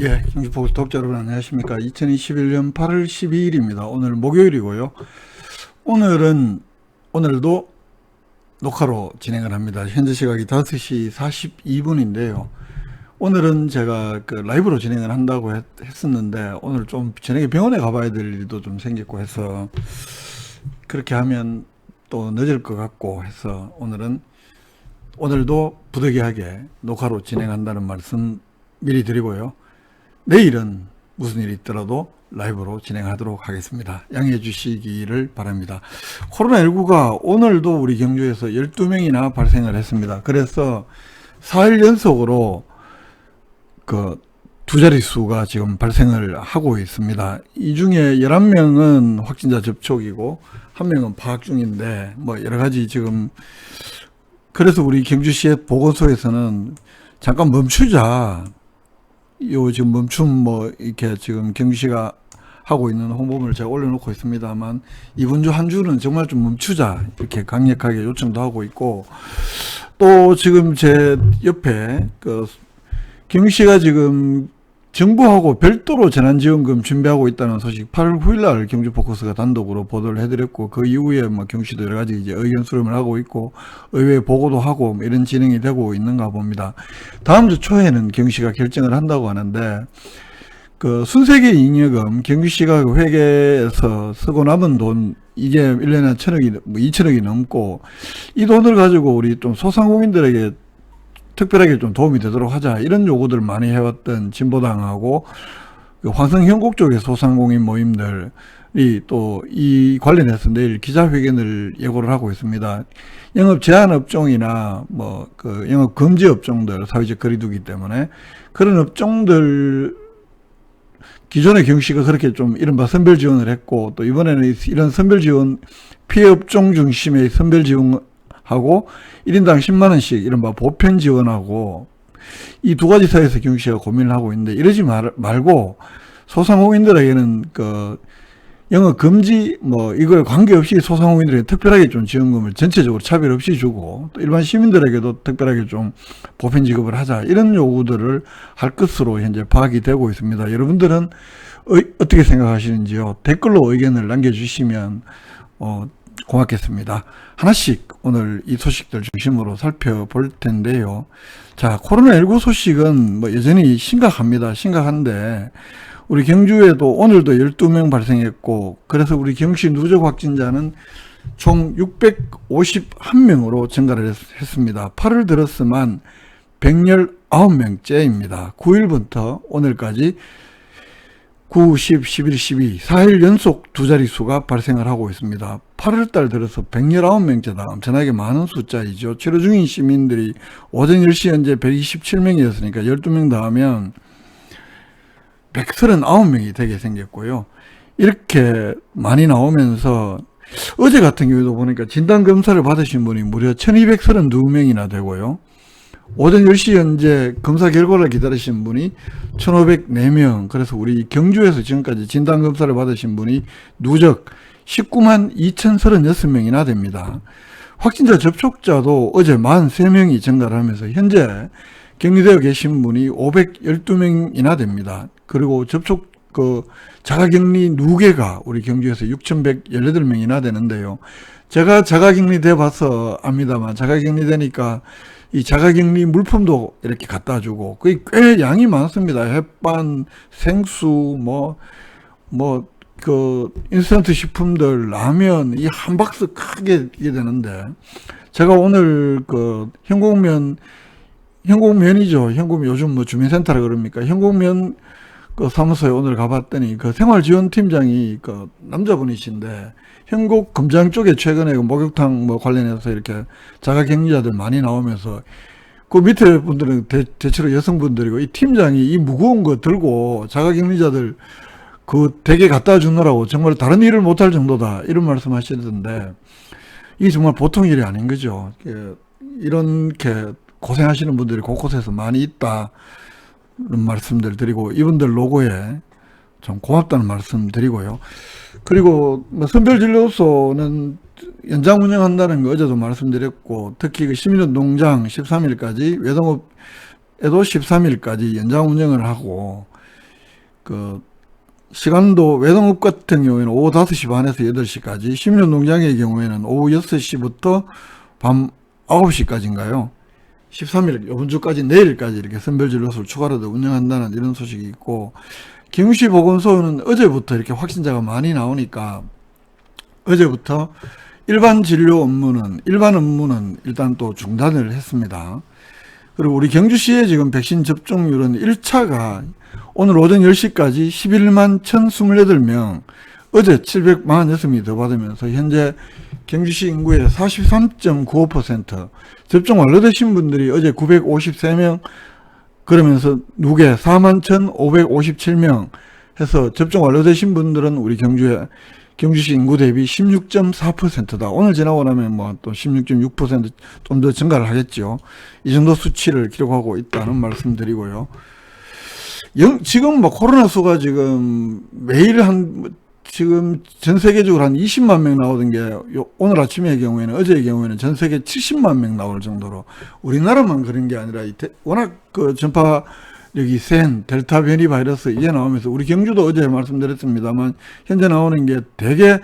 예, 김주포 독자 여러분 안녕하십니까. 2021년 8월 12일입니다. 오늘 목요일이고요. 오늘은, 오늘도 녹화로 진행을 합니다. 현재 시각이 5시 42분인데요. 오늘은 제가 그 라이브로 진행을 한다고 했, 했었는데, 오늘 좀 저녁에 병원에 가봐야 될 일도 좀 생겼고 해서, 그렇게 하면 또 늦을 것 같고 해서, 오늘은, 오늘도 부득이하게 녹화로 진행한다는 말씀 미리 드리고요. 내일은 무슨 일이 있더라도 라이브로 진행하도록 하겠습니다. 양해해 주시기를 바랍니다. 코로나19가 오늘도 우리 경주에서 12명이나 발생을 했습니다. 그래서 4일 연속으로 그 두 자릿수가 지금 발생을 하고 있습니다. 이 중에 11명은 확진자 접촉이고, 한 명은 파악 중인데, 뭐 여러 가지 지금, 그래서 우리 경주시의 보건소에서는 잠깐 멈추자. 요 지금 멈춤 뭐 이렇게 지금 경주시가 하고 있는 홍보물을 제가 올려놓고 있습니다만 이번 주 한 주는 정말 좀 멈추자 이렇게 강력하게 요청도 하고 있고 또 지금 제 옆에 그 경주시가 지금 정부하고 별도로 재난지원금 준비하고 있다는 소식 8월 9일 날 경주 포커스가 단독으로 보도를 해드렸고 그 이후에 뭐 경주시도 여러 가지 이제 의견 수렴을 하고 있고 의회 보고도 하고 뭐 이런 진행이 되고 있는가 봅니다. 다음 주 초에는 경주시가 결정을 한다고 하는데 그 순세계 잉여금 경주시가 그 회계에서 쓰고 남은 돈 이게 1년에 천억이 뭐 2천억이 넘고 이 돈을 가지고 우리 좀 소상공인들에게 특별하게 좀 도움이 되도록 하자 이런 요구들 많이 해왔던 진보당하고 그 황성현곡 쪽의 소상공인 모임들이 또 이 관련해서 내일 기자회견을 예고를 하고 있습니다. 영업 제한 업종이나 뭐 그 영업 금지 업종들 사회적 거리두기 때문에 그런 업종들 기존의 경시가 그렇게 좀 이른바 선별 지원을 했고 또 이번에는 이런 선별 지원 피해 업종 중심의 선별 지원 하고 1인당 10만 원씩 이른바 보편 지원하고 이 두 가지 사이에서 경주시가 고민을 하고 있는데 이러지 말, 말고 소상공인들에게는 그 영업 금지 뭐 이걸 관계없이 소상공인들에게 특별하게 좀 지원금을 전체적으로 차별 없이 주고 또 일반 시민들에게도 특별하게 좀 보편 지급을 하자 이런 요구들을 할 것으로 현재 파악이 되고 있습니다. 여러분들은 어, 떻게 생각하시는지요? 댓글로 의견을 남겨주시면 어, 고맙겠습니다. 하나씩 오늘 이 소식들 중심으로 살펴볼 텐데요. 자, 코로나19 소식은 뭐 여전히 심각합니다. 심각한데, 우리 경주에도 오늘도 12명 발생했고, 그래서 우리 경시 누적 확진자는 총 651명으로 증가를 했, 습니다 8월 들었으만 119명째입니다. 9일부터 오늘까지 9, 10, 11, 12, 4일 연속 두 자릿수가 발생을 하고 있습니다. 8월달 들어서 119명째다. 엄청나게 많은 숫자이죠. 치료 중인 시민들이 오전 10시 현재 127명이었으니까 12명 더하면 139명이 되게 생겼고요. 이렇게 많이 나오면서 어제 같은 경우도 보니까 진단검사를 받으신 분이 무려 1232명이나 되고요. 오전 10시 현재 검사 결과를 기다리신 분이 1,504명. 그래서 우리 경주에서 지금까지 진단 검사를 받으신 분이 누적 19만 2,036명이나 됩니다. 확진자 접촉자도 어제 43명이 증가를 하면서 현재 격리되어 계신 분이 512명이나 됩니다. 그리고 접촉 그 자가격리 누계가 우리 경주에서 6,118명이나 되는데요. 제가 자가격리 돼 봐서 압니다만 자가격리 되니까 이 자가격리 물품도 이렇게 갖다 주고 그게 꽤 양이 많습니다. 햇반, 생수, 뭐, 뭐, 그, 인스턴트 식품들, 라면, 이 한 박스 크게 이게 되는데, 제가 오늘 그, 현곡면, 현곡면이죠. 현곡 요즘 뭐 주민센터라 그럽니까? 현곡면 그 사무소에 오늘 가봤더니 그 생활지원팀장이 그 남자분이신데, 현곡 금장 쪽에 최근에 그 목욕탕 뭐 관련해서 이렇게 자가격리자들 많이 나오면서 그 밑에 분들은 대, 체로 여성분들이고 이 팀장이 이 무거운 거 들고 자가격리자들 그 댁에 갖다 주느라고 정말 다른 일을 못할 정도다 이런 말씀 하시던데 이 정말 보통 일이 아닌 거죠. 이렇게 고생하시는 분들이 곳곳에서 많이 있다. 는 말씀들 드리고 이분들 로고에 좀 고맙다는 말씀 드리고요. 그리고 뭐 선별진료소는 연장 운영한다는 거 어제도 말씀드렸고 특히 그 시민운동장 13일까지 외동업에도 13일까지 연장 운영을 하고 그 시간도 외동업 같은 경우에는 오후 5시 반에서 8시까지, 시민운동장의 경우에는 오후 6시부터 밤 9시까지인가요? 13일, 이번 주까지 내일까지 이렇게 선별진료소를 추가로 더 운영한다는 이런 소식이 있고, 경시 보건소는 어제부터 이렇게 확진자가 많이 나오니까, 어제부터 일반 진료 업무는, 일반 업무는 일단 또 중단을 했습니다. 그리고 우리 경주시의 지금 백신 접종률은 1차가 오늘 오전 10시까지 11만 1028명, 어제 746명이 더 받으면서 현재 경주시 인구의 43.95%, 접종 완료되신 분들이 어제 953명, 그러면서 누계 4만 1,557명 해서 접종 완료되신 분들은 우리 경주에 경주시 인구 대비 16.4%다. 오늘 지나고 나면 뭐 또 16.6%좀 더 증가를 하겠죠. 이 정도 수치를 기록하고 있다는 말씀드리고요. 영, 지금 뭐 코로나 수가 지금 매일 한 지금 전 세계적으로 한 20만 명 나오던 게 요- 오늘 아침의 경우에는 어제의 경우에는 전 세계 70만 명 나올 정도로 우리나라만 그런 게 아니라 워낙 그 전파력이 센 델타 변이 바이러스 이게 나오면서 우리 경주도 어제 말씀드렸습니다만 현재 나오는 게 대개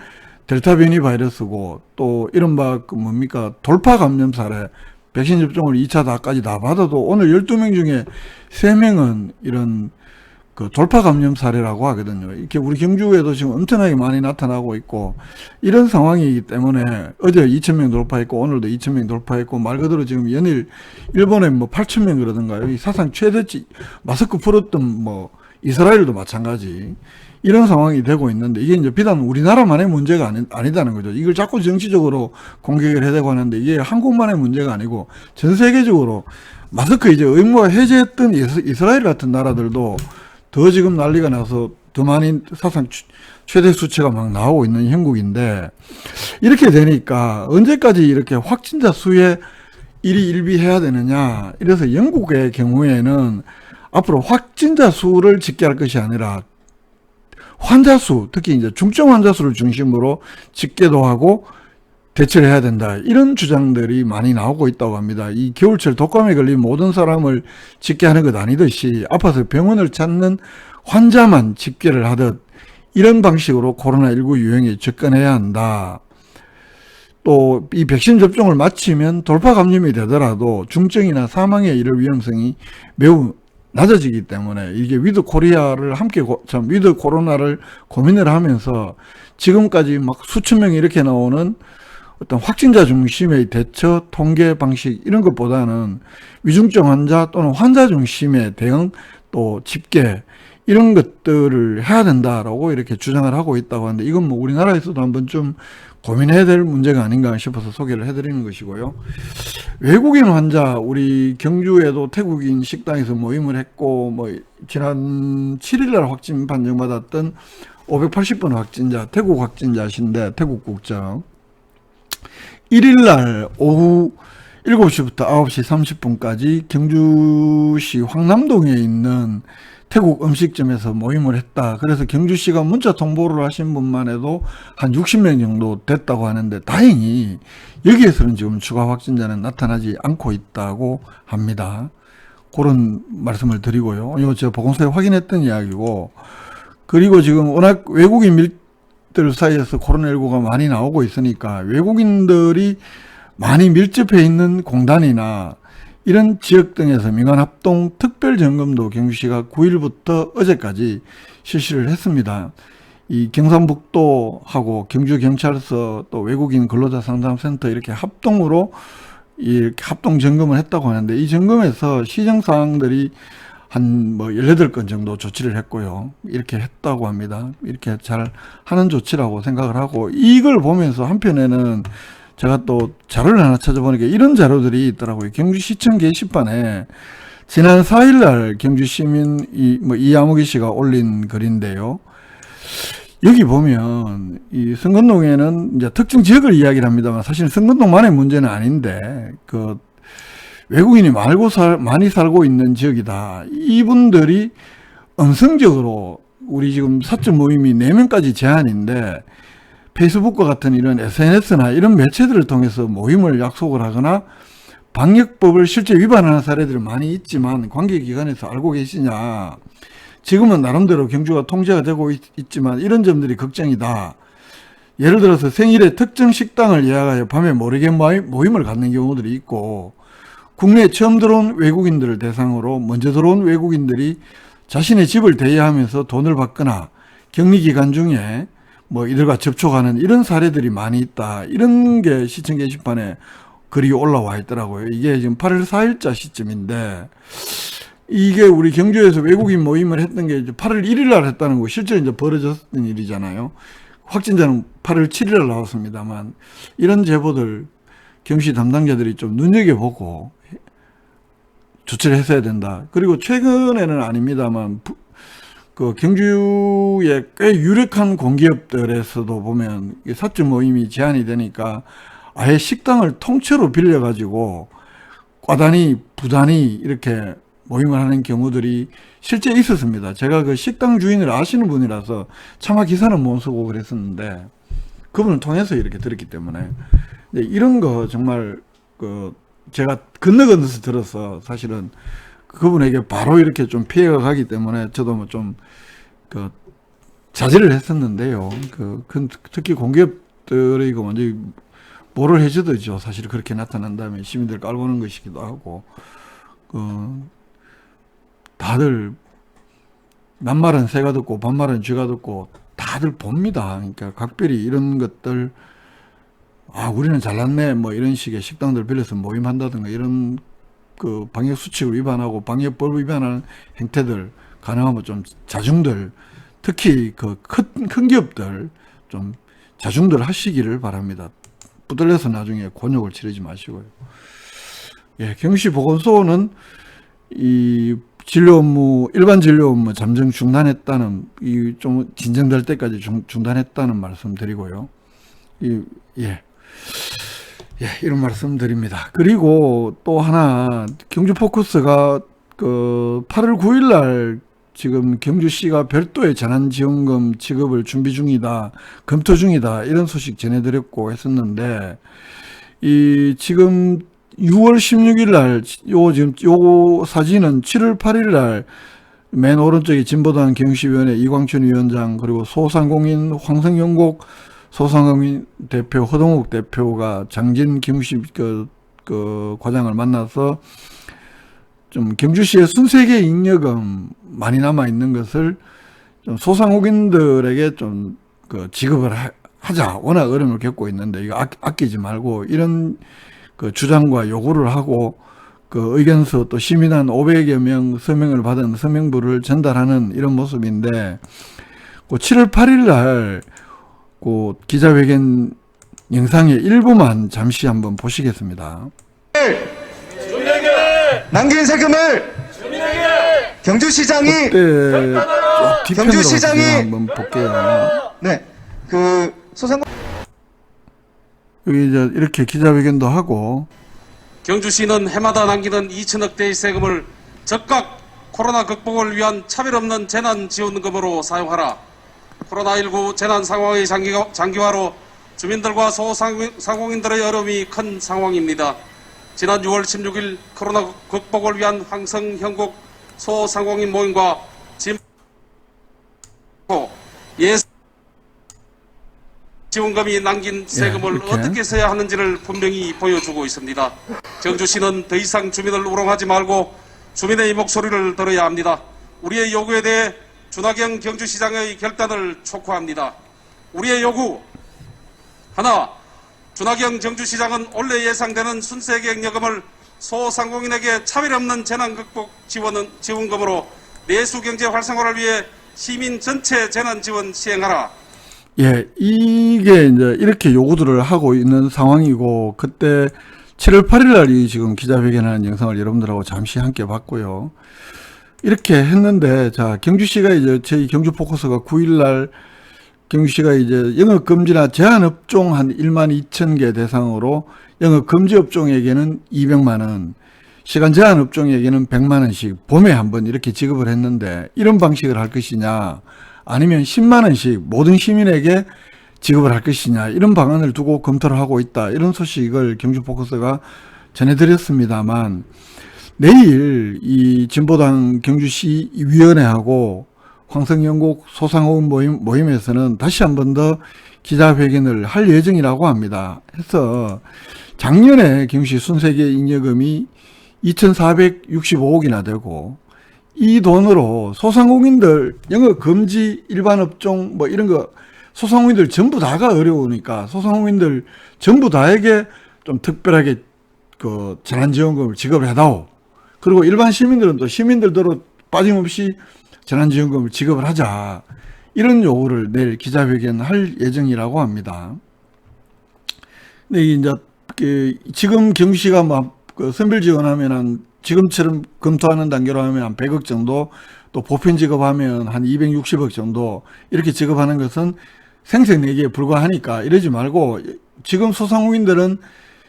델타 변이 바이러스고 또 이른바 그 뭡니까? 돌파 감염 사례 백신 접종을 2차 다까지 다 받아도 오늘 12명 중에 3명은 이런 그 돌파 감염 사례라고 하거든요. 이렇게 우리 경주에도 지금 엄청나게 많이 나타나고 있고 이런 상황이기 때문에 어제 2,000명 돌파했고 오늘도 2,000명 돌파했고 말 그대로 지금 연일 일본에 뭐 8,000명 그러던가요. 이 사상 최대치 마스크 풀었던 뭐 이스라엘도 마찬가지 이런 상황이 되고 있는데 이게 이제 비단 우리나라만의 문제가 아니, 아니다는 거죠. 이걸 자꾸 정치적으로 공격을 해대고 하는데 이게 한국만의 문제가 아니고 전 세계적으로 마스크 이제 의무화 해제했던 이스- 이스라엘 같은 나라들도 더 지금 난리가 나서 더 많이 사상 최- 최대 수치가 막 나오고 있는 형국인데 이렇게 되니까 언제까지 이렇게 확진자 수에 일이 일비해야 되느냐. 이래서 영국의 경우에는 앞으로 확진자 수를 집계할 것이 아니라 환자 수 특히 이제 중증 환자 수를 중심으로 집계도 하고 대처를 해야 된다. 이런 주장들이 많이 나오고 있다고 합니다. 이 겨울철 독감에 걸린 모든 사람을 집계 하는 것 아니듯이 아파서 병원을 찾는 환자만 집계를 하듯 이런 방식으로 코로나19 유행에 접근해야 한다. 또 이 백신 접종을 마치면 돌파 감염이 되더라도 중증이나 사망에 이를 위험성이 매우 낮아지기 때문에 이게 위드 코리아를 함께 고, 참 위드 코로나를 고민을 하면서 지금까지 막 수천 명이 이렇게 나오는 어떤 확진자 중심의 대처 통계 방식 이런 것보다는 위중증 환자 또는 환자 중심의 대응 또 집계 이런 것들을 해야 된다라고 이렇게 주장을 하고 있다고 하는데 이건 뭐 우리나라에서도 한번 좀 고민해야 될 문제가 아닌가 싶어서 소개를 해드리는 것이고요. 외국인 환자 우리 경주에도 태국인 식당에서 모임을 했고 뭐 지난 7일날 확진 판정받았던 580번 확진자 태국 확진자신데 태국 국적 1일 날 오후 7시부터 9시 30분까지 경주시 황남동에 있는 태국 음식점에서 모임을 했다. 그래서 경주시가 문자 통보를 하신 분만 해도 한 60명 정도 됐다고 하는데 다행히 여기에서는 지금 추가 확진자는 나타나지 않고 있다고 합니다. 그런 말씀을 드리고요. 이거 제가 보건소에 확인했던 이야기고 그리고 지금 워낙 외국인 밀 들 사이에서 코로나19가 많이 나오고 있으니까 외국인들이 많이 밀집해 있는 공단이나 이런 지역 등에서 민간 합동 특별 점검도 경주시가 9일부터 어제까지 실시를 했습니다. 이 경상북도하고 경주경찰서 또 외국인 근로자 상담센터 이렇게 합동으로 이렇게 합동 점검을 했다고 하는데 이 점검에서 시정 사항들이 한뭐 18건 정도 조치를 했고요. 이렇게 했다고 합니다. 이렇게 잘 하는 조치라고 생각을 하고 이걸 보면서 한편에는 제가 또 자료를 하나 찾아보니까 이런 자료들이 있더라고요. 경주시청 게시판에 지난 4일날 경주시민 이, 뭐 이야무기 씨가 올린 글인데요. 여기 보면 이 성건동에는 이제 특정 지역을 이야기를 합니다만 사실 성건동만의 문제는 아닌데 그 외국인이 말고 살, 많이 살고 있는 지역이다. 이분들이 음성적으로 우리 지금 사적 모임이 4명까지 제한인데 페이스북과 같은 이런 SNS나 이런 매체들을 통해서 모임을 약속을 하거나 방역법을 실제 위반하는 사례들이 많이 있지만 관계기관에서 알고 계시냐. 지금은 나름대로 경주가 통제가 되고 있, 지만 이런 점들이 걱정이다. 예를 들어서 생일에 특정 식당을 예약하여 밤에 모르게 모임- 모임을 갖는 경우들이 있고 국내에 처음 들어온 외국인들을 대상으로 먼저 들어온 외국인들이 자신의 집을 대여하면서 돈을 받거나 격리 기간 중에 뭐 이들과 접촉하는 이런 사례들이 많이 있다. 이런 게 시청 게시판에 글이 올라와 있더라고요. 이게 지금 8월 4일자 시점인데 이게 우리 경주에서 외국인 모임을 했던 게 이제 8월 1일 날 했다는 거 실제로 이제 벌어졌던 일이잖아요. 확진자는 8월 7일 날 나왔습니다만 이런 제보들 경시 담당자들이 좀 눈여겨보고 조치를 했어야 된다. 그리고 최근에는 아닙니다만 부- 그 경주의 꽤 유력한 공기업들에서도 보면 이 사적 모임이 제한이 되니까 아예 식당을 통째로 빌려가지고 과단위, 부단위 이렇게 모임을 하는 경우들이 실제 있었습니다. 제가 그 식당 주인을 아시는 분이라서 차마 기사는 못 쓰고 그랬었는데 그분을 통해서 이렇게 들었기 때문에 이런 거 정말 그 제가 건너 건너서 들어서 사실은 그분에게 바로 이렇게 좀 피해가 가기 때문에 저도 뭐 좀 그 자제를 했었는데요. 그, 그 특히 공기업들이 이거 완전히 뭐를 해줘도죠. 사실 그렇게 나타난 다음에 시민들 깔보는 것이기도 하고 그 다들 남말은 새가 듣고 반말은 쥐가 듣고 다들 봅니다. 그러니까 각별히 이런 것들 아 우리는 잘났네 뭐 이런 식의 식당들 빌려서 모임한다든가 이런 그 방역 수칙을 위반하고 방역법 위반하는 행태들 가능하면 좀 자중들 특히 그큰 큰 기업들 좀 자중들 하시기를 바랍니다. 부들려서 나중에 곤욕을 치르지 마시고요. 예, 경시 보건소는 이 진료 업무 일반 진료 업무 잠정 중단했다는 이 좀 진정될 때까지 중, 중단했다는 말씀드리고요. 이 예. 예, 이런 말씀 드립니다. 그리고 또 하나, 경주 포커스가 그 8월 9일 날 지금 경주시가 별도의 재난지원금 지급을 준비 중이다, 검토 중이다, 이런 소식 전해드렸고 했었는데, 이 지금 6월 16일 날, 요 지금 요 사진은 7월 8일 날, 맨 오른쪽에 진보당 경시위원회 이광춘 위원장, 그리고 소상공인 황성영곡 소상공인 대표 허동욱 대표가 장진 김우시 그, 그 과장을 만나서 좀 경주시의 순세계 잉여금 많이 남아 있는 것을 좀 소상공인들에게 좀 그 지급을 하, 하자. 워낙 어려움을 겪고 있는데 이거 아, 아끼지 말고 이런 그 주장과 요구를 하고 그 의견서 또 시민한 500여 명 서명을 받은 서명부를 전달하는 이런 모습인데 그 7월 8일 날 그 기자회견 영상의 일부만 잠시 한번 보시겠습니다. 남긴 세금을 경주시장이 그때 경주시장이- 한번 볼게요. 네 그 소상공 여기 이제 이렇게 기자회견도 하고 경주시는 해마다 남기는 2천억 대의 세금을 즉각 코로나 극복을 위한 차별 없는 재난 지원금으로 사용하라. 코로나19 재난 상황의 장기화, 장기화로 주민들과 소상공인들의 어려움이 큰 상황입니다. 지난 6월 16일 코로나 극복을 위한 황성형곡 소상공인 모임과 진예 지원금이 남긴 세금을 이렇게. 어떻게 써야 하는지를 분명히 보여주고 있습니다. 경주시는 더 이상 주민을 우롱하지 말고 주민의 목소리를 들어야 합니다. 우리의 요구에 대해 준하경 경주시장의 결단을 촉구합니다. 우리의 요구 하나 준하경 경주시장은 올해 예상되는 순세계액여금을 소상공인에게 차별 없는 재난 극복 지원은 지원금으로 내수 경제 활성화를 위해 시민 전체 재난 지원 시행하라. 예, 이게 이제 이렇게 요구들을 하고 있는 상황이고 그때 7월 8일 날이 지금 기자회견하는 영상을 여러분들하고 잠시 함께 봤고요. 이렇게 했는데 자 경주시가 이제 저희 경주 포커스가 9일 날 경주시가 이제 영업 금지나 제한 업종 한 1만 2천 개 대상으로 영업 금지 업종에게는 200만 원, 시간 제한 업종에게는 100만 원씩 봄에 한번 이렇게 지급을 했는데 이런 방식을 할 것이냐 아니면 10만 원씩 모든 시민에게 지급을 할 것이냐 이런 방안을 두고 검토를 하고 있다. 이런 소식을 경주 포커스가 전해드렸습니다만 내일 이 진보당 경주시 위원회하고 황성영국 소상호흡 모임, 모임에서는 다시 한 번 더 기자회견을 할 예정이라고 합니다. 해서 작년에 경시 순세계 잉여금이 2,465억이나 되고 이 돈으로 소상공인들 영업 금지 일반 업종 뭐 이런 거 소상공인들 전부 다가 어려우니까 소상공인들 전부 다에게 좀 특별하게 그 재난지원금을 지급을 해다오. 그리고 일반 시민들은 또 시민들대로 빠짐없이 재난지원금을 지급을 하자. 이런 요구를 내일 기자회견 할 예정이라고 합니다. 근데 이제 그 지금 경시가 막그 선별 지원하면 한 지금처럼 검토하는 단계로 하면 한 100억 정도 또 보편 지급하면 한 260억 정도 이렇게 지급하는 것은 생색 내기에 불과하니까 이러지 말고 지금 소상공인들은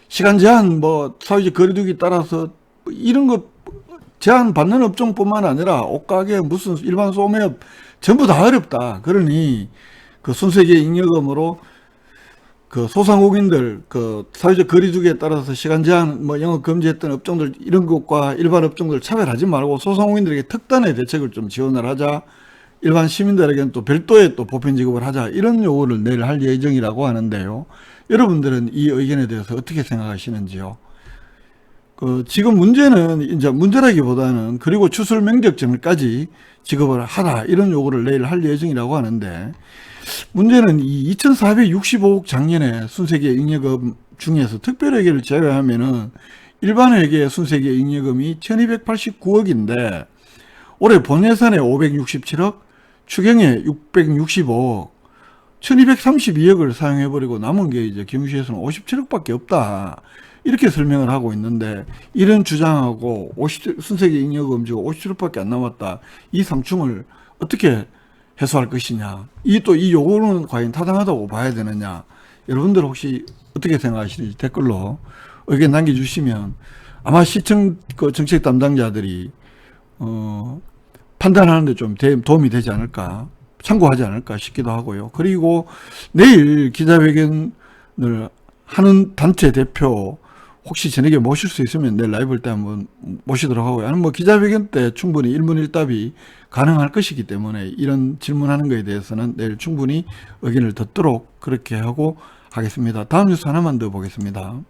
시간 제한 뭐 사회적 거리두기 따라서 이런 거 제한 받는 업종뿐만 아니라 옷가게 무슨 일반 소매업 전부 다 어렵다. 그러니 그 순세계 잉여금으로 그 소상공인들 그 사회적 거리두기에 따라서 시간 제한 뭐 영업 금지했던 업종들 이런 것과 일반 업종들 차별하지 말고 소상공인들에게 특단의 대책을 좀 지원을 하자. 일반 시민들에게는 또 별도의 또 보편 지급을 하자. 이런 요구를 내일 할 예정이라고 하는데요. 여러분들은 이 의견에 대해서 어떻게 생각하시는지요? 그 지금 문제는 이제 문제라기보다는 그리고 추sul 명적점까지 지급을 하라 이런 요구를 내일 할 예정이라고 하는데 문제는 이 2,465억 작년에 순세계 잉여금 중에서 특별회계를 제외하면은 일반 회계 순세계 잉여금이 1,289억인데 올해 본 예산에 567억, 추경에 665억, 1232억을 사용해버리고 남은 게 이제 경주시에서는 57억밖에 없다. 이렇게 설명을 하고 있는데 이런 주장하고 50, 순세계 잉여 금 지고 57억밖에 안 남았다. 이 상충을 어떻게 해소할 것이냐. 이 또 이 요구는 과연 타당하다고 봐야 되느냐. 여러분들 혹시 어떻게 생각하시는지 댓글로 의견 남겨주시면 아마 시청 그 정책 담당자들이 어, 판단하는데 좀 대- 도움이 되지 않을까, 참고하지 않을까 싶기도 하고요. 그리고 내일 기자회견을 하는 단체 대표 혹시 저녁에 모실 수 있으면 내일 라이브 때 한번 모시도록 하고요. 아니면 뭐 기자회견 때 충분히 일문일답이 가능할 것이기 때문에 이런 질문하는 것에 대해서는 내일 충분히 의견을 듣도록 그렇게 하고 하겠습니다. 다음 뉴스 하나만 더 보겠습니다.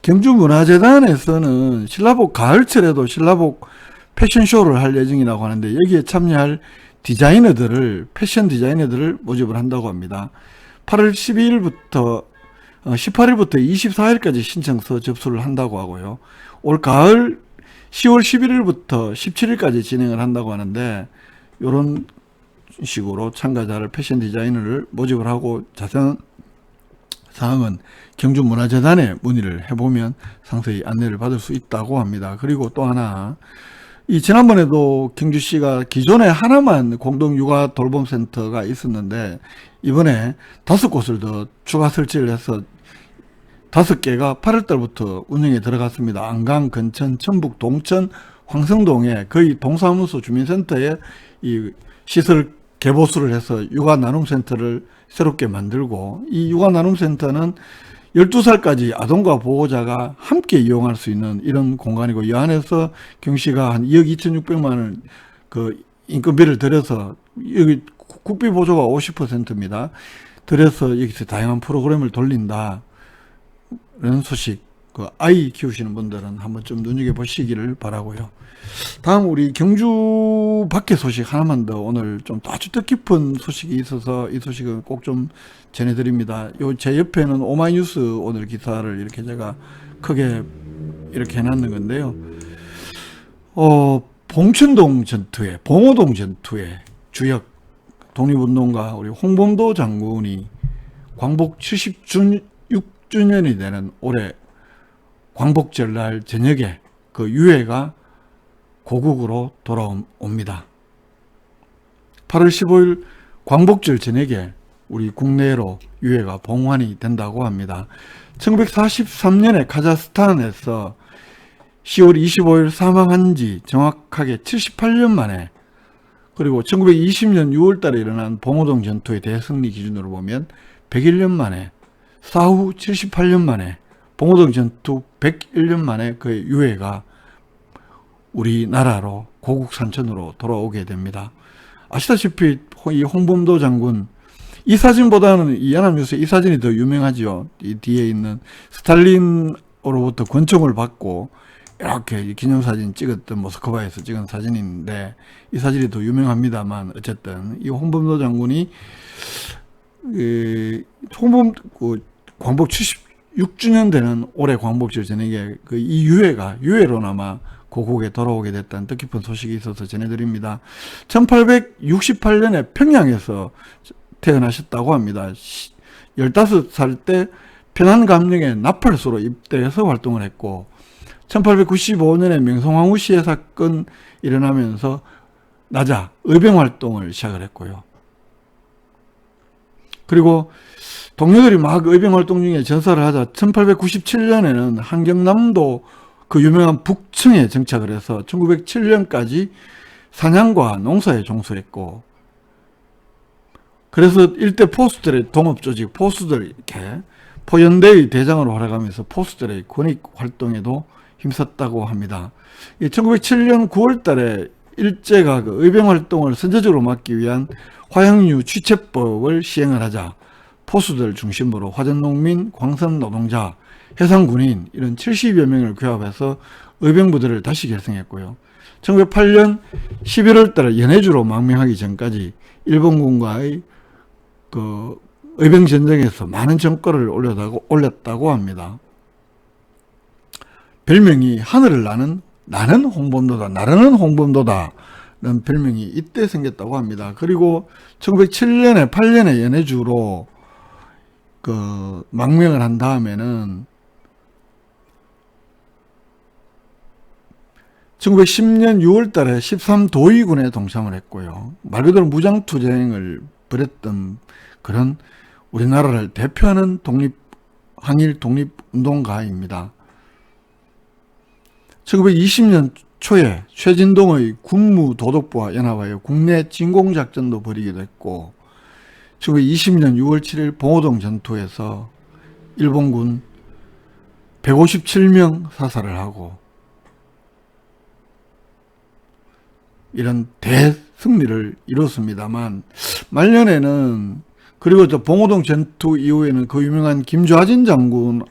경주문화재단에서는 신라복 가을철에도 신라복 패션쇼를 할 예정이라고 하는데 여기에 참여할 디자이너들을 패션 디자이너들을 모집을 한다고 합니다. 8월 12일부터 18일부터 24일까지 신청서 접수를 한다고 하고요. 올 가을 10월 11일부터 17일까지 진행을 한다고 하는데 이런 식으로 참가자를 패션 디자이너를 모집을 하고 자세한 사항은 경주문화재단에 문의를 해보면 상세히 안내를 받을 수 있다고 합니다. 그리고 또 하나 이 지난번에도 경주시가 기존에 하나만 공동 육아 돌봄 센터가 있었는데 이번에 다섯 곳을 더 추가 설치를 해서 다섯 개가 8월 달부터 운영에 들어갔습니다. 안강, 근천, 천북, 동천, 황성동에 거의 동사무소 주민센터에 이 시설 개보수를 해서 육아 나눔 센터를 새롭게 만들고 이 육아 나눔 센터는 12살까지 아동과 보호자가 함께 이용할 수 있는 이런 공간이고 이 안에서 경시가 한 2억 2,600만 원그 인건비를 들여서 여기 국비 보조가 50%입니다. 들여서 여기서 다양한 프로그램을 돌린다. 라는 소식. 그 아이 키우시는 분들은 한번 좀 눈여겨 보시기를 바라고요. 다음 우리 경주 밖의 소식 하나만 더 오늘 좀 아주 뜻깊은 소식이 있어서 이 소식은 꼭좀 전해드립니다. 요 제 옆에는 오마이뉴스 오늘 기사를 이렇게 제가 크게 이렇게 해놨는 건데요. 어, 봉천동 전투에, 봉오동 전투에 주역 독립운동가 우리 홍범도 장군이 광복 76주 년이 되는 올해 광복절 날 저녁에 그 유해가 고국으로 돌아옵니다. 8월 15일 광복절 저녁에 우리 국내로 유해가 봉환이 된다고 합니다. 1943년에 카자흐스탄에서 10월 25일 사망한 지 정확하게 78년 만에 그리고 1920년 6월 달에 일어난 봉오동 전투의 대승리 기준으로 보면 101년 만에 사후 78년 만에 봉오동 전투 101년 만에 그의 유해가 우리나라로 고국 산천으로 돌아오게 됩니다. 아시다시피 이 홍범도 장군 이 사진보다는 이 연합뉴스 이 사진이 더 유명하죠. 이 뒤에 있는 스탈린으로부터 권총을 받고 이렇게 기념사진 찍었던 모스크바에서 찍은 사진인데 이 사진이 더 유명합니다만 어쨌든 이 홍범도 장군이 그 홍범 그 광복 76주년 되는 올해 광복절 저녁에 그 이 유해가 유해로나마 고국에 돌아오게 됐다는 뜻깊은 소식이 있어서 전해드립니다. 1868년에 평양에서 태어나셨다고 합니다. 15살 때 편안 감령의 나팔수로 입대해서 활동을 했고 1895년에 명성황후 시해 사건 일어나면서 나자 의병 활동을 시작을 했고요. 그리고 동료들이 막 의병 활동 중에 전사를 하자 1897년에는 한경남도 그 유명한 북층에 정착을 해서 1907년까지 사냥과 농사에 종수했고 그래서 일대 포수들의 동업 조직 포수들 이렇게 포연대의 대장으로 활약하면서 포수들의 권익 활동에도 힘썼다고 합니다. 1907년 9월 달에 일제가 그 의병 활동을 선제적으로 막기 위한 화양류 취체법을 시행을 하자 포수들 중심으로 화전농민, 광선 노동자, 해상군인 이런 70여 명을 규합해서 의병부대를 다시 결성했고요. 1908년 11월 달에 연해주로 망명하기 전까지 일본군과의 그 의병 전쟁에서 많은 정권을 올렸다고, 올렸다고 합니다. 별명이 하늘을 나는 나는 홍범도다 나르는 홍범도다 라는 별명이 이때 생겼다고 합니다. 그리고 1907년에 8년에 연해주로 그 망명을 한 다음에는 1910년 6월 달에 13도의군에 동참을 했고요. 말 그대로 무장투쟁을 벌였던 그런 우리나라를 대표하는 독립, 항일 독립운동가입니다. 1920년 초에 최진동의 군무도덕부와 연합하여 국내 진공작전도 벌이기도 했고 1920년 6월 7일 봉오동 전투에서 일본군 157명 사살을 하고 이런 대승리를 이뤘습니다만 말년에는 그리고 또 봉오동 전투 이후에는 그 유명한 김좌진 장군이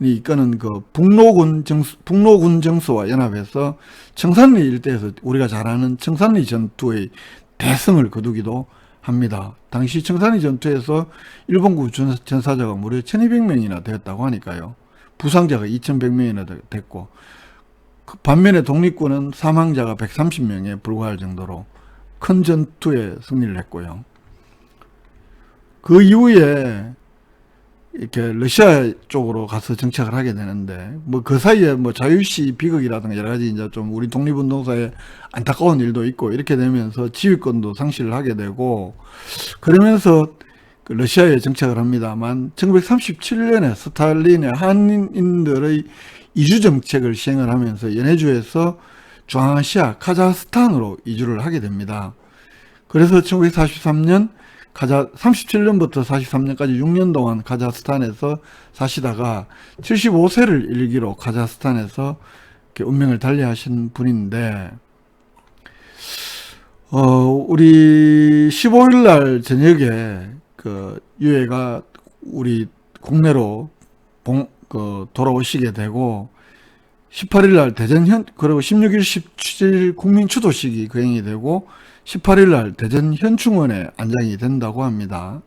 이끄는 그 북로군 정수, 북로군 정수와 연합해서 청산리 일대에서 우리가 잘 아는 청산리 전투의 대승을 거두기도 합니다. 당시 청산리 전투에서 일본군 전- 전사자가 무려 1200명이나 되었다고 하니까요. 부상자가 2100명이나 됐고 그 반면에 독립군은 사망자가 130명에 불과할 정도로 큰 전투에 승리를 했고요. 그 이후에 이렇게 러시아 쪽으로 가서 정착을 하게 되는데 뭐 그 사이에 뭐 자유시 비극이라든가 여러 가지 이제 좀 우리 독립운동사에 안타까운 일도 있고 이렇게 되면서 지휘권도 상실을 하게 되고 그러면서 그 러시아에 정착을 합니다만 1937년에 스탈린의 한인들의 이주 정책을 시행을 하면서 연해주에서 중앙아시아 카자흐스탄으로 이주를 하게 됩니다. 그래서 1943년 카자 37년부터 43년까지 6년 동안 카자흐스탄에서 사시다가 75세를 일기로 카자흐스탄에서 이렇게 운명을 달리하신 분인데 어 우리 15일 날 저녁에 그 유해가 우리 국내로 봉, 그 돌아오시게 되고 18일 날 대전 현 그리고 16일 17일 국민 추도식이 거행이 되고 18일 날 대전 현충원에 안장이 된다고 합니다.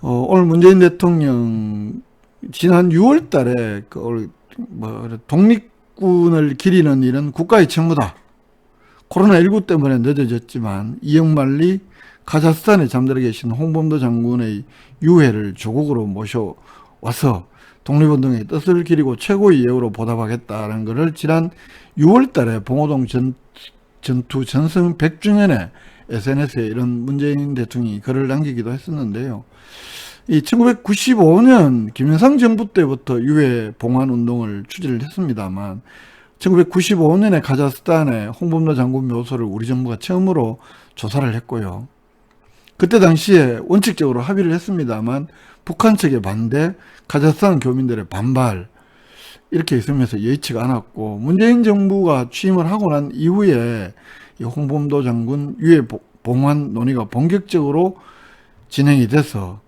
어, 오늘 문재인 대통령 지난 6월 달에 그 올- 뭐 독립군을 기리는 일은 국가의 책무다. 코로나19 때문에 늦어졌지만 이영만리 카자흐스탄에 잠들어 계신 홍범도 장군의 유해를 조국으로 모셔와서 독립운동의 뜻을 기리고 최고의 예우로 보답하겠다는 것을 지난 6월 달에 봉오동 전, 전투 전승 100주년에 SNS에 이런 문재인 대통령이 글을 남기기도 했었는데요. 이 1995년 김영삼 정부 때부터 유해 봉환 운동을 추진을 했습니다만 1995년에 카자흐스탄에 홍범도 장군 묘소를 우리 정부가 처음으로 조사를 했고요. 그때 당시에 원칙적으로 합의를 했습니다만 북한 측의 반대, 카자흐스탄 교민들의 반발 이렇게 있으면서 여의치가 않았고 문재인 정부가 취임을 하고 난 이후에 이 홍범도 장군 유해 보- 봉환 논의가 본격적으로 진행이 돼서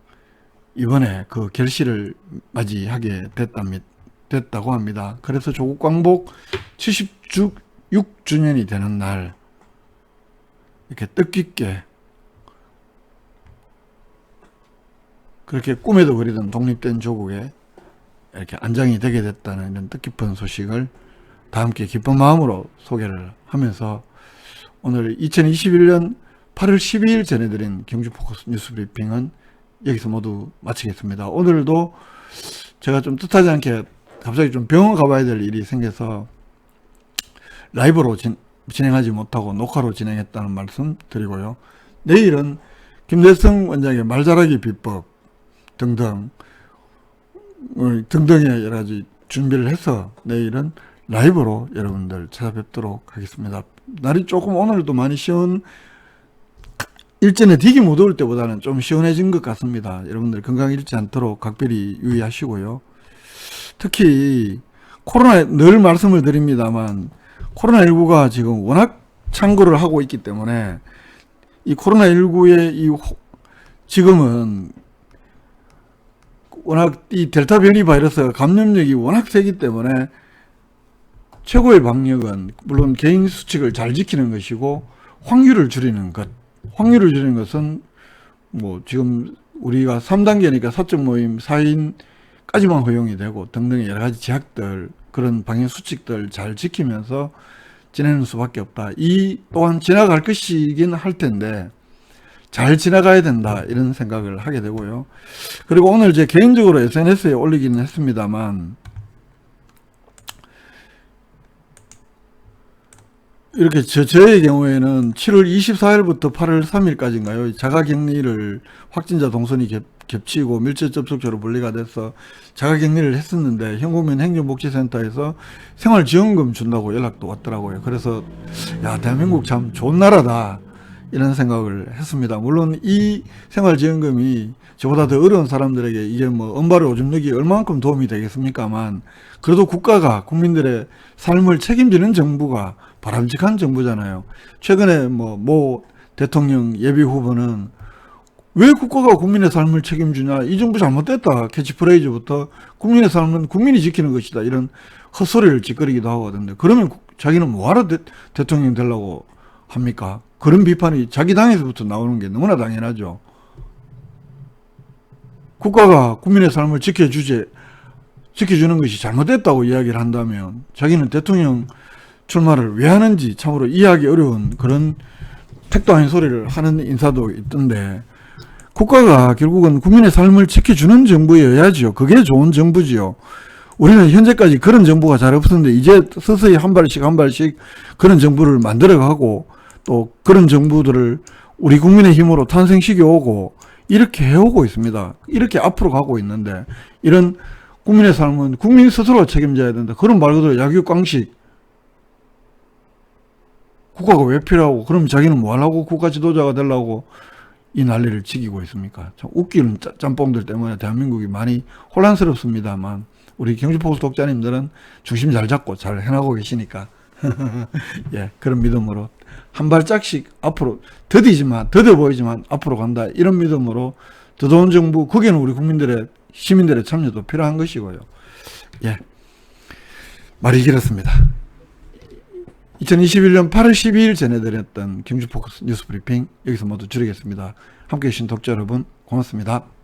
이번에 그 결실을 맞이하게 됐답니다. 됐다고 합니다. 그래서 조국 광복 76주년이 되는 날 이렇게 뜻깊게 그렇게 꿈에도 그리던 독립된 조국에 이렇게 안장이 되게 됐다는 이런 뜻깊은 소식을 다 함께 기쁜 마음으로 소개를 하면서 오늘 2021년 8월 12일 전해드린 경주 포커스 뉴스 브리핑은 여기서 모두 마치겠습니다. 오늘도 제가 좀 뜻하지 않게 갑자기 좀 병원 가봐야 될 일이 생겨서 라이브로 진, 진행하지 못하고 녹화로 진행했다는 말씀 드리고요. 내일은 김대성 원장의 말 잘하기 비법 등등 어, 등등의 여러 가지 준비를 해서 내일은 라이브로 여러분들 찾아뵙도록 하겠습니다. 날이 조금 오늘도 많이 시원 일전에 되게 무더울 때보다는 좀 시원해진 것 같습니다. 여러분들 건강 잃지 않도록 각별히 유의하시고요. 특히 코로나 늘 말씀을 드립니다만 코로나19가 지금 워낙 창구를 하고 있기 때문에 이 코로나19의 이 호- 지금은 워낙 이 델타 변이 바이러스가 감염력이 워낙 세기 때문에 최고의 방역은 물론 개인 수칙을 잘 지키는 것이고 확률을 줄이는 것. 확률을 줄이는 것은 뭐 지금 우리가 3단계니까 사적 모임 4인까지만 허용이 되고 등등의 여러 가지 제약들 그런 방역 수칙들 잘 지키면서 지내는 수밖에 없다. 이 또한 지나갈 것이긴 할 텐데 잘 지나가야 된다 이런 생각을 하게 되고요. 그리고 오늘 제 개인적으로 SNS에 올리기는 했습니다만 이렇게 저, 저의 경우에는 7월 24일부터 8월 3일까지인가요? 자가격리를 확진자 동선이 겹, 겹치고 밀접 접촉자로 분리가 돼서 자가격리를 했었는데 현고면 행정복지센터에서 생활지원금 준다고 연락도 왔더라고요. 그래서 야 대한민국 참 좋은 나라다 이런 생각을 했습니다. 물론 이 생활지원금이 저보다 더 어려운 사람들에게 이게 뭐 은발의 오줌 넣기 얼마만큼 도움이 되겠습니까만 그래도 국가가 국민들의 삶을 책임지는 정부가 바람직한 정부잖아요. 최근에 뭐 모 대통령 예비 후보는 왜 국가가 국민의 삶을 책임지냐 이 정부 잘못됐다 캐치프레이즈부터 국민의 삶은 국민이 지키는 것이다 이런 헛소리를 짓거리기도 하거든요. 그러면 국- 자기는 뭐하러 대, 대통령 되려고 합니까? 그런 비판이 자기 당에서부터 나오는 게 너무나 당연하죠. 국가가 국민의 삶을 지켜주지 지켜주는 것이 잘못됐다고 이야기를 한다면 자기는 대통령 출마를 왜 하는지 참으로 이해하기 어려운 그런 택도 아닌 소리를 하는 인사도 있던데 국가가 결국은 국민의 삶을 지켜주는 정부여야지요. 그게 좋은 정부지요. 우리는 현재까지 그런 정부가 잘 없었는데 이제 서서히 한 발씩 한 발씩 그런 정부를 만들어가고 또 그런 정부들을 우리 국민의 힘으로 탄생시켜 오고 이렇게 해오고 있습니다. 이렇게 앞으로 가고 있는데 이런 국민의 삶은 국민 스스로가 책임져야 된다. 그런 말 그대로 약육강식 국가가 왜 필요하고 그럼 자기는 뭐 하려고 국가 지도자가 되려고 이 난리를 지키고 있습니까? 참 웃기는 짜- 짬뽕들 때문에 대한민국이 많이 혼란스럽습니다만 우리 경주포스 독자님들은 중심 잘 잡고 잘 해나가고 계시니까 예 그런 믿음으로 한 발짝씩 앞으로 더디지만 더뎌 보이지만 앞으로 간다. 이런 믿음으로 더 좋은 정부 거기에는 우리 국민들의 시민들의 참여도 필요한 것이고요. 예. 말이 길었습니다. 2021년 8월 12일 전해드렸던 경주포커스 뉴스 브리핑 여기서 모두 줄이겠습니다. 함께 해 주신 독자 여러분 고맙습니다